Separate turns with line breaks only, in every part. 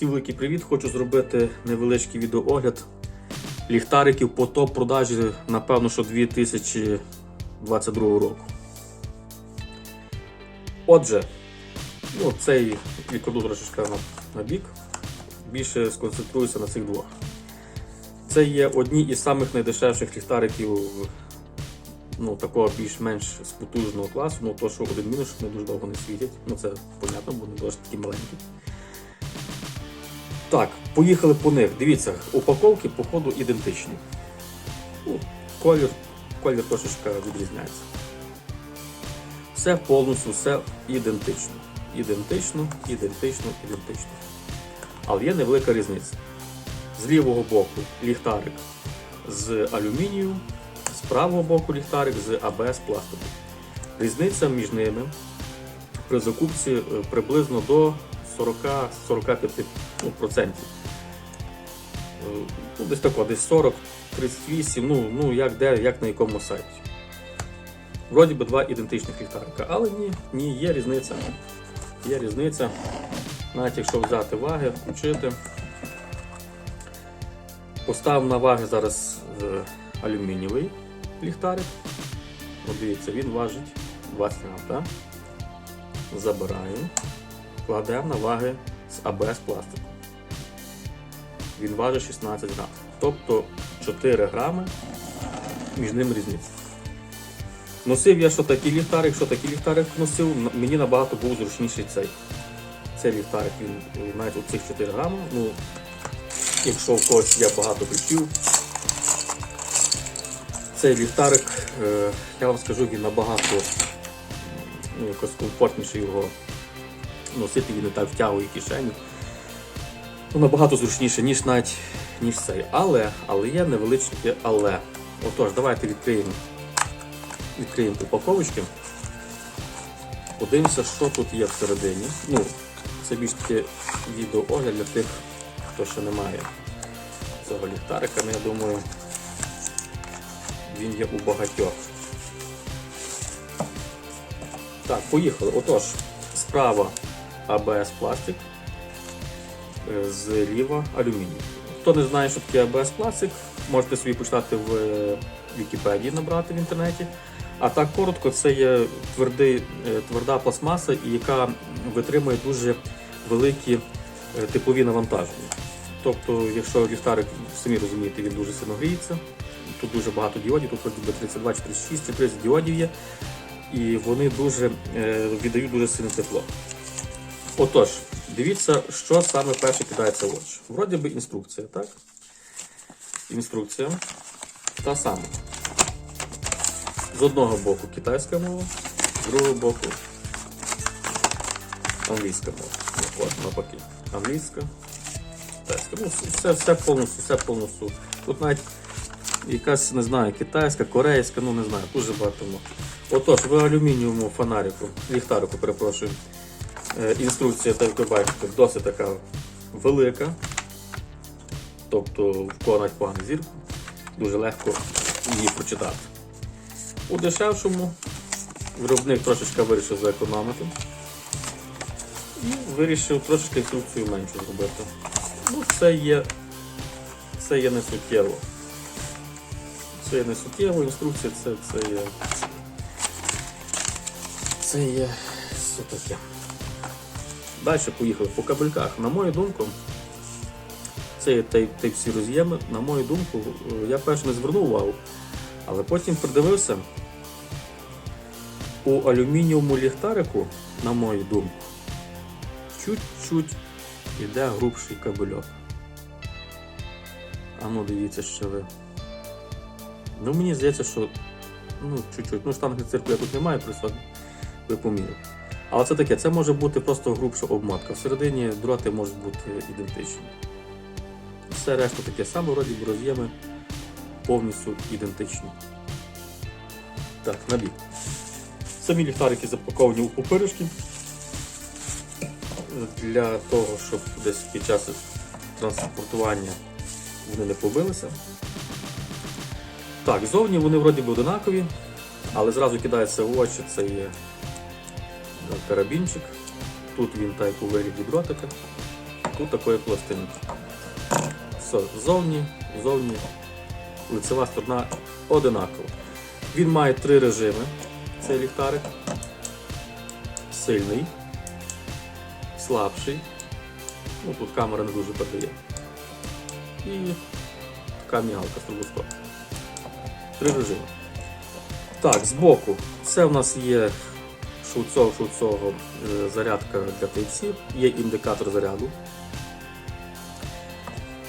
Всім великий привіт! Хочу зробити невеличкий відеоогляд ліхтариків по топ-продажі, напевно, що 2022 року. Отже, ну, цей відкладу трошечки на, бік. Більше сконцентруюся на цих двох. Це є одні із самих найдешевших ліхтариків ну, такого більш-менш з потужного класу. Ну, то, що один мінус, що вони дуже довго не світять. Ну, це понятно, бо вони досить такі маленькі. Так, поїхали по них. Дивіться, упаковки, походу, ідентичні. Ну, колір, колір трошечки відрізняється. Все повністю, все ідентично. Ідентично, ідентично, ідентично. Але є невелика різниця. З лівого боку ліхтарик з алюмінію, з правого боку ліхтарик з АБС пластику. Різниця між ними при закупці е, приблизно до 40-45% ну, десь тако, десь 40, 38, ну, ну як де, як на якому сайті. Вроді би два ідентичних ліхтарика, але ні, ні, є різниця. Є різниця. Навіть якщо взяти ваги, включити. Постав на ваги зараз е, алюмінієвий ліхтарик. От дивіться, він важить 20 грам, так? Забираємо. Кладемо на ваги з АБС пластику. Він важить 16 грам. Тобто 4 грами між ними різниця. Носив я що такий ліхтарик, що такий ліхтарик носив, мені набагато був зручніший цей. Цей ліхтарик, він навіть у цих 4 грами. Ну, якщо в когось є багато ключів, цей ліхтарик, е, я вам скажу, він набагато ну, якось комфортніше його носити, він не так втягує кишеню. Ну, набагато зручніше, ніж навіть ніж цей. Але, але є невеличке але. Отож, давайте відкриємо, відкриємо упаковочки. Подивимося, що тут є всередині. Ну, це більш таке відеоогляд для тих, хто ще не має цього ліхтарика, ну я думаю, він є у багатьох. Так, поїхали. Отож, справа АБС пластик, е, зліва алюміній. Хто не знає, що таке АБС пластик, можете собі почитати в е, Вікіпедії набрати в інтернеті. А так коротко, це є твердий, е, тверда пластмаса, яка витримує дуже великі теплові навантаження. Тобто, якщо ліхтарик, самі розумієте, він дуже сильно гріється, тут дуже багато діодів, тут вроді би 32, 46 чи 30 діодів є, і вони дуже віддають дуже сильне тепло. Отож, дивіться, що саме перше кидається в очі. Вроді би інструкція, так? Інструкція та сама. З одного боку китайська мова, з другого боку англійська мова. Ну, От, навпаки. Англійська, китайська. Ну, все, все повністю, все повністю. Тут навіть якась, не знаю, китайська, корейська, ну не знаю, дуже багато мов. Отож, в алюмінієвому фонарику, ліхтарику, перепрошую. Е, Інструкція, так ви бачите, досить така велика. Тобто в навіть поганий зір, дуже легко її прочитати. У дешевшому виробник трошечки вирішив зекономити і вирішив трошечки інструкцію меншу зробити. Ну, це є, це є не суттєво. Це є не суттєво, інструкція це, це є. Це є все таке. Далі поїхали по кабельках. На мою думку, це є Type-C роз'єми. На мою думку, я перш не звернув увагу, але потім придивився. У алюмінієвому ліхтарику, на мою думку, чуть-чуть йде грубший кабельок. А ну дивіться, що ви. Ну мені здається, що ну, чуть-чуть. Ну, штанги цирку я тут немає, просто ви поміряли. Але це таке, це може бути просто грубша обмотка. Всередині дроти можуть бути ідентичні. Все решта таке саме, вроді роз'єми повністю ідентичні. Так, набіг. Самі ліхтарики запаковані у пупиришки для того, щоб десь під час транспортування вони не побилися. Так, зовні вони вроді би одинакові, але зразу кидається в очі, це є карабінчик. Тут він так у вигляді дротика. тут такої пластинки. Все, ззовні, ззовні, лицева сторона одинакова. Він має три режими, цей ліхтарик. Сильний, слабший. Ну, тут камера не дуже передає. І така мігалка стробоскоп. Три режими. Так, збоку. Це в нас є шовцов шовцового е, зарядка для Type-C, є індикатор заряду.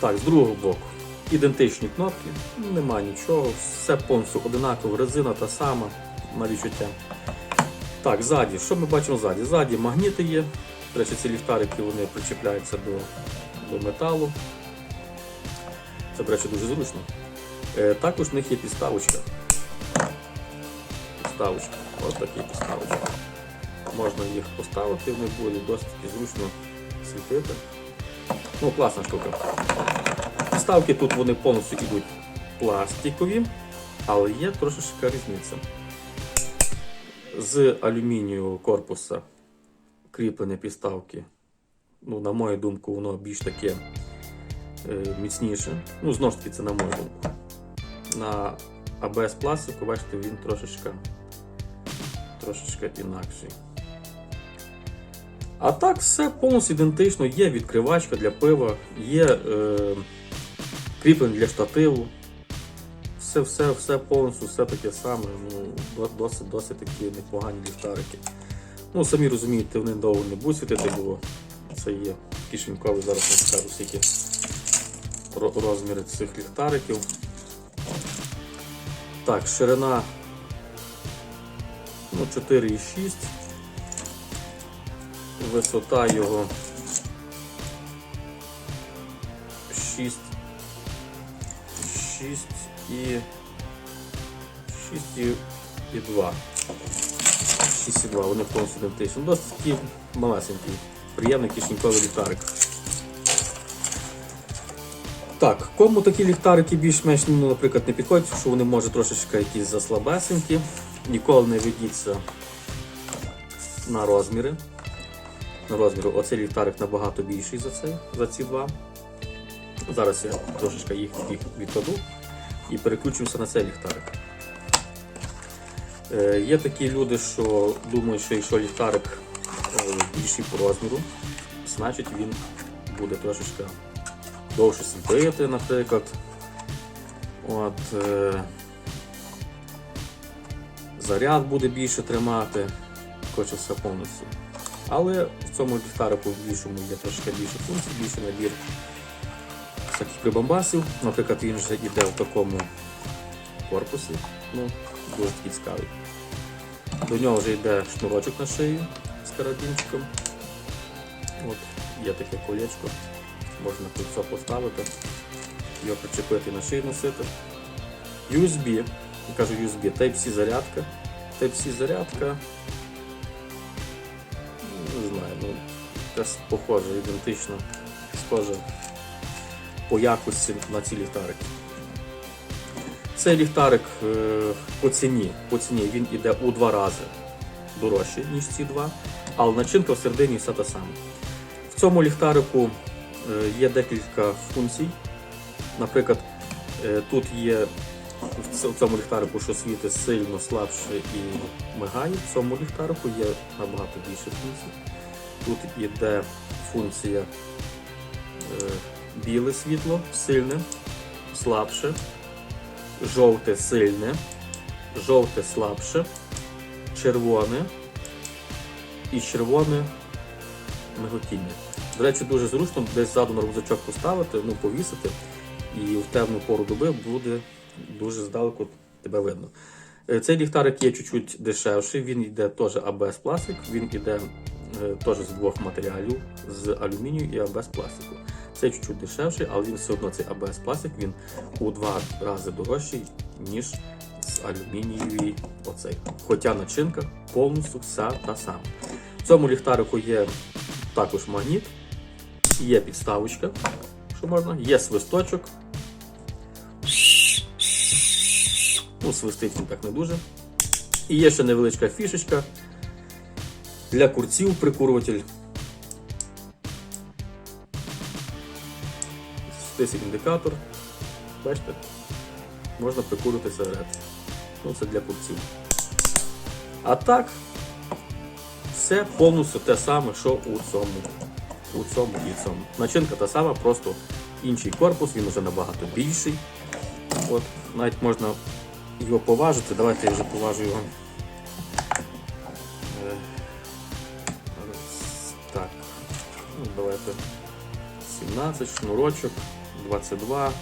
Так, з другого боку. Ідентичні кнопки, нема нічого, все повністю одинаково, резина та сама на відчуття. Так, ззаді, що ми бачимо ззаді? Ззаді магніти є. До речі, ці ліхтарики вони причіпляються до, до металу. Це, до речі, дуже зручно. Е, також в них є підставочка. Підставочка. Ось такі підставочки. Можна їх поставити, вони будуть досить зручно світити. Ну, класна штука. Підставки тут вони повністю йдуть пластикові, але є трошечка різниця. З алюмінію корпуса кріплення підставки, ну, на мою думку, воно більш таке е, міцніше. Ну, знову ж таки, це на мою думку. На ABS пластику, бачите, він трошечка, трошечка інакший. А так все повністю ідентично. Є відкривачка для пива, є е, кріплення для штативу. Все, все, все повністю все таке саме. Ну, досить, досить такі непогані ліхтарики. Ну, самі розумієте, вони довго не будуть світити, бо це є кишеньковий, зараз вам скажу, скільки розміри цих ліхтариків. Так, ширина ну, 4,6. Висота його 6 6 і 6 і, і 2. 6 і 2, вони повністю ідентичні. Досить такий малесенький, приємний кишеньковий ліхтарик. Так, кому такі ліхтарики більш-менш, ну, наприклад, не підходять, що вони може трошечки якісь заслабесенькі. Ніколи не ведіться на розміри. На розміри. Оцей ліхтарик набагато більший за цей, за ці два. Зараз я трошечки їх, їх відкладу і переключимося на цей ліхтарик. Е, є такі люди, що думають, що якщо ліхтарик е, більший по розміру, значить він буде трошечки довше світити, наприклад. От, е, заряд буде більше тримати, хоче все повністю. Але в цьому ліхтарику більшому є трошки більше функцій, більше набір всяких прибамбасів. Наприклад, він вже йде в такому корпусі, ну, дуже такий цікавий. До нього вже йде шнурочок на шию з карабінчиком. От, є таке колечко, можна все поставити, його причепити на шию носити. USB, я кажу USB, Type-C зарядка. Type-C зарядка. Ну, знаю, ну ідентично, схожа по якості на ці ліхтарики. Цей ліхтарик е, по ціні, по ціні він іде у два рази дорожче, ніж ці два, але начинка всередині все те саме. В цьому ліхтарику е, є декілька функцій. Наприклад, е, тут є в цьому ліхтарику, що світить сильно слабше і мигає. В цьому ліхтарику є набагато більше функцій. Тут іде функція е, біле світло, сильне, слабше, жовте сильне, жовте слабше, червоне і червоне миготіння. До речі, дуже зручно десь ззаду на рюкзачок поставити, ну, повісити, і в темну пору доби буде дуже здалеку тебе видно. Е, Цей ліхтарик є чуть-чуть дешевший, він йде теж ABS пластик, він йде теж з двох матеріалів, з алюмінію і ABS пластику. Цей чуть-чуть дешевший, але він все одно цей ABS пластик він у два рази дорожчий, ніж з алюмінієвий оцей. Хоча начинка повністю вся та сама. В цьому ліхтарику є також магніт, є підставочка, що можна, є свисточок. Ну, свистить він так не дуже. І є ще невеличка фішечка для курців прикурюватель. 10 індикатор. Бачите? Можна прикурити сигарет. Ну, це для купців. А так, все повністю те саме, що у цьому. У цьому і цьому. Начинка та сама, просто інший корпус, він вже набагато більший. От, навіть можна його поважити. Давайте я вже поважу його. Давайте 17, шнурочок, 22.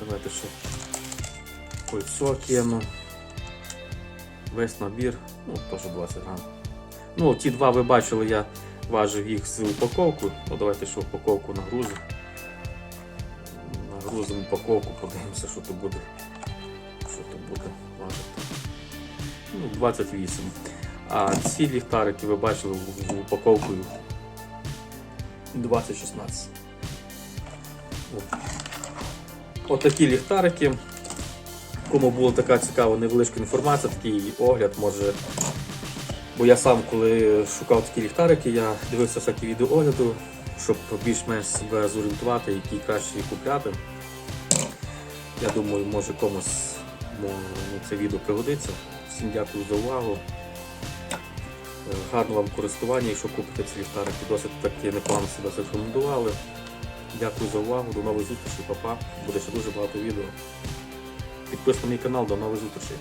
Давайте ще кольцо кину. Весь набір, ну, теж 20 грам. Ну, ті два ви бачили, я важив їх з упаковкою. Ну, давайте ще упаковку нагрузимо. Нагрузимо упаковку, подивимося, що то буде. Що то буде важити. Ну, 28. А ці ліхтарики ви бачили в упаковкою 2016. От. Отакі ліхтарики. Кому була така цікава невеличка інформація, такий огляд, може. Бо я сам, коли шукав такі ліхтарики, я дивився всякі відеоогляди, щоб більш-менш себе зорієнтувати, які краще купляти. Я думаю, може комусь ну, це відео пригодиться. Всім дякую за увагу. Гарного вам користування, якщо купите ці ліхтарики, досить таки непогано себе зарекомендували. Дякую за увагу, до нових зустрічей, папа. Буде ще дуже багато відео. Підписуйтесь на мій канал, до нових зустрічей.